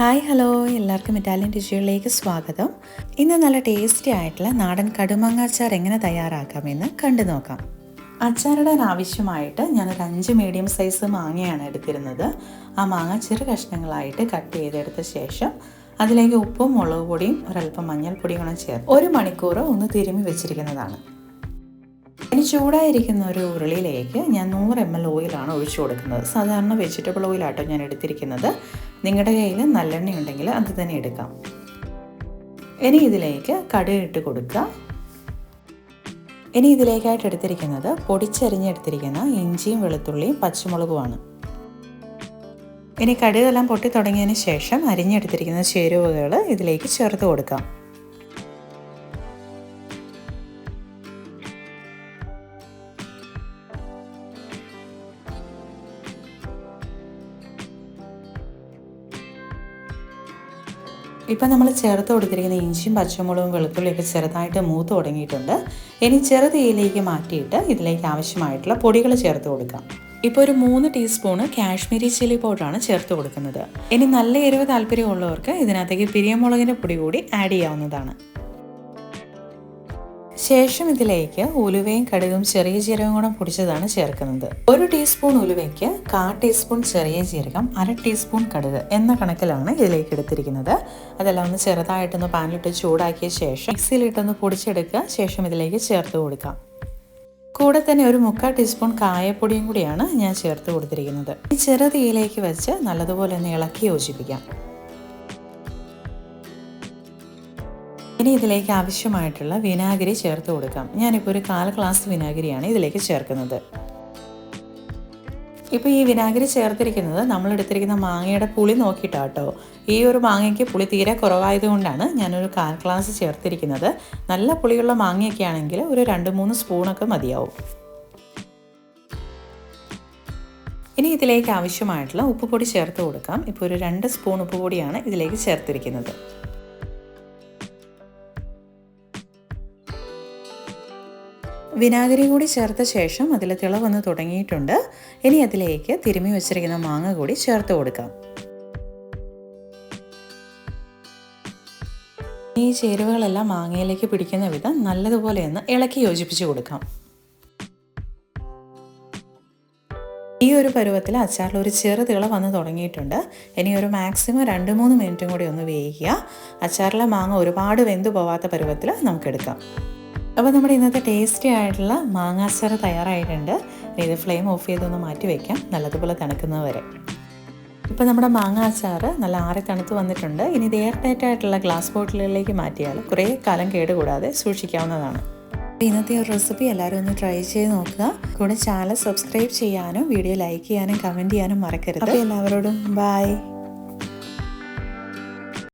Hi hello എല്ലാവർക്കും Italian ഡിഷുകളിലേക്ക് സ്വാഗതം. ഇന്ന് നല്ല ടേസ്റ്റി ആയിട്ടുള്ള നാടൻ കടുമാങ്ങ അച്ചാർ എങ്ങനെ തയ്യാറാക്കാമെന്ന് കണ്ടു നോക്കാം. അച്ചാറിടാൻ ആവശ്യമായിട്ട് ഞാനൊരു അഞ്ച് മീഡിയം സൈസ് മാങ്ങയാണ് എടുത്തിരുന്നത്. ആ മാങ്ങ ചെറു കഷ്ണങ്ങളായിട്ട് കട്ട് ചെയ്തെടുത്ത ശേഷം അതിലേക്ക് ഉപ്പും മുളക് പൊടിയും ഒരല്പം മഞ്ഞൾപ്പൊടിയും കൂടെ ചേർത്ത് ഒരു മണിക്കൂർ ഒന്ന് തിരുമ്മി വെച്ചിരിക്കുന്നതാണ്. ഇനി ചൂടായിരിക്കുന്ന ഒരു ഉരുളിയിലേക്ക് ഞാൻ നൂറ് എം എൽ ഓയിലാണ് ഒഴിച്ചു കൊടുക്കുന്നത്. സാധാരണ വെജിറ്റബിൾ ഓയിലാട്ടോ ഞാൻ എടുത്തിരിക്കുന്നത്. നിങ്ങളുടെ കയ്യിൽ നല്ലെണ്ണ ഉണ്ടെങ്കിൽ അത് തന്നെ എടുക്കാം. ഇനി ഇതിലേക്ക് കടുക് ഇട്ട് കൊടുക്കുക. ഇനി ഇതിലേക്കായിട്ട് എടുത്തിരിക്കുന്നത് പൊടിച്ചരിഞ്ഞെടുത്തിരിക്കുന്ന ഇഞ്ചിയും വെളുത്തുള്ളിയും പച്ചമുളകുമാണ്. ഇനി കടുകെല്ലാം പൊട്ടി തുടങ്ങിയതിന് ശേഷം അരിഞ്ഞെടുത്തിരിക്കുന്ന ചേരുവകൾ ഇതിലേക്ക് ചേർത്ത് കൊടുക്കാം. ഇപ്പം നമ്മൾ ചേർത്ത് കൊടുത്തിരിക്കുന്ന ഇഞ്ചിയും പച്ചമുളകും വെളുത്തുള്ളിയൊക്കെ ചെറുതായിട്ട് മൂത്ത് തുടങ്ങിയിട്ടുണ്ട്. ഇനി ചെറുതീയിലേക്ക് മാറ്റിയിട്ട് ഇതിലേക്ക് ആവശ്യമായിട്ടുള്ള പൊടികൾ ചേർത്ത് കൊടുക്കാം. ഇപ്പോൾ ഒരു മൂന്ന് ടീസ്പൂണ് കാശ്മീരി ചില്ലി പൗഡറാണ് ചേർത്ത് കൊടുക്കുന്നത്. ഇനി നല്ല എരിവ് താല്പര്യമുള്ളവർക്ക് ഇതിനകത്തേക്ക് പിരിയമുളകിന്റെ പൊടി കൂടി ആഡ് ചെയ്യാവുന്നതാണ്. ശേഷം ഇതിലേക്ക് ഉലുവയും കടുകും ചെറിയ ജീരകം കൂടെ പൊടിച്ചതാണ് ചേർക്കുന്നത്. ഒരു ടീസ്പൂൺ ഉലുവയ്ക്ക് കാ ടീസ്പൂൺ ചെറിയ ജീരകം അര ടീസ്പൂൺ കടുക് എന്ന കണക്കിലാണ് ഇതിലേക്ക് എടുത്തിരിക്കുന്നത്. അതെല്ലാം ഒന്ന് ചെറുതായിട്ടൊന്ന് പാനിലിട്ട് ചൂടാക്കിയ ശേഷം മിക്സിയിലിട്ടൊന്ന് പൊടിച്ചെടുക്കുക. ശേഷം ഇതിലേക്ക് ചേർത്ത് കൊടുക്കാം. കൂടെ തന്നെ ഒരു മുക്കാൽ ടീസ്പൂൺ കായപ്പൊടിയും കൂടിയാണ് ഞാൻ ചേർത്ത് കൊടുത്തിരിക്കുന്നത്. ഈ ചെറുതീയിലേക്ക് വെച്ച് നല്ലതുപോലെ ഒന്ന് ഇളക്കി യോജിപ്പിക്കാം. ഇനി ഇതിലേക്ക് ആവശ്യമായിട്ടുള്ള വിനാഗിരി ചേർത്ത് കൊടുക്കാം. ഞാനിപ്പോൾ ഒരു കാൽ ഗ്ലാസ് വിനാഗിരിയാണ് ഇതിലേക്ക് ചേർക്കുന്നത്. ഇപ്പോൾ ഈ വിനാഗിരി ചേർത്തിരിക്കുന്നത് നമ്മൾ എടുത്തിരിക്കുന്ന മാങ്ങയുടെ പുളി നോക്കിയിട്ടാട്ടോ. ഈ ഒരു മാങ്ങയ്ക്ക് പുളി തീരെ കുറവായതുകൊണ്ടാണ് ഞാനൊരു കാൽ ഗ്ലാസ് ചേർത്തിരിക്കുന്നത്. നല്ല പുളിയുള്ള മാങ്ങയൊക്കെ ആണെങ്കിൽ ഒരു രണ്ട് മൂന്ന് സ്പൂണൊക്കെ മതിയാവും. ഇനി ഇതിലേക്ക് ആവശ്യമായിട്ടുള്ള ഉപ്പുപൊടി ചേർത്ത് കൊടുക്കാം. ഇപ്പോൾ ഒരു രണ്ട് സ്പൂൺ ഉപ്പുപൊടിയാണ് ഇതിലേക്ക് ചേർത്തിരിക്കുന്നത്. വിനാഗിരി കൂടി ചേർത്ത ശേഷം അതിൽ തിളവന്ന് തുടങ്ങിയിട്ടുണ്ട്. ഇനി അതിലേക്ക് തിരുമി വെച്ചിരിക്കുന്ന മാങ്ങ കൂടി ചേർത്ത് കൊടുക്കാം. ഈ ചേരുവകളെല്ലാം മാങ്ങയിലേക്ക് പിടിക്കുന്ന വിധം നല്ലതുപോലെ ഒന്ന് ഇളക്കി യോജിപ്പിച്ച് കൊടുക്കാം. ഈ ഒരു പരുവത്തിൽ അച്ചാറിൽ ഒരു ചെറു തിള വന്ന് തുടങ്ങിയിട്ടുണ്ട്. ഇനി ഒരു മാക്സിമം രണ്ട് മൂന്ന് മിനിറ്റും കൂടി ഒന്ന് വേവിക്കുക. അച്ചാറിലെ മാങ്ങ ഒരുപാട് വെന്തു പോവാത്ത പരുവത്തിൽ നമുക്കെടുക്കാം. അപ്പോൾ നമ്മുടെ ഇന്നത്തെ ടേസ്റ്റി ആയിട്ടുള്ള മാങ്ങാച്ചാറ് തയ്യാറായിട്ടുണ്ട്. ഇത് ഫ്ലെയിം ഓഫ് ചെയ്തൊന്ന് മാറ്റി വയ്ക്കാം നല്ലതുപോലെ തണുക്കുന്നവരെ ഇപ്പോൾ നമ്മുടെ മാങ്ങ അച്ചാർ നല്ല ആറി തണുത്ത് വന്നിട്ടുണ്ട്. ഇനി ഇത് എയർ ടൈറ്റ് ആയിട്ടുള്ള ഗ്ലാസ് ബോട്ടിലുകളിലേക്ക് മാറ്റിയാൽ കുറേ കാലം കേടുകൂടാതെ സൂക്ഷിക്കാവുന്നതാണ്. ഇന്നത്തെ ഒരു റെസിപ്പി എല്ലാവരും ഒന്ന് ട്രൈ ചെയ്ത് നോക്കുക. കൂടെ ചാനൽ സബ്സ്ക്രൈബ് ചെയ്യാനും വീഡിയോ ലൈക്ക് ചെയ്യാനും കമന്റ് ചെയ്യാനും മറക്കരുത്. അപ്പോൾ എല്ലാവരോടും ബൈ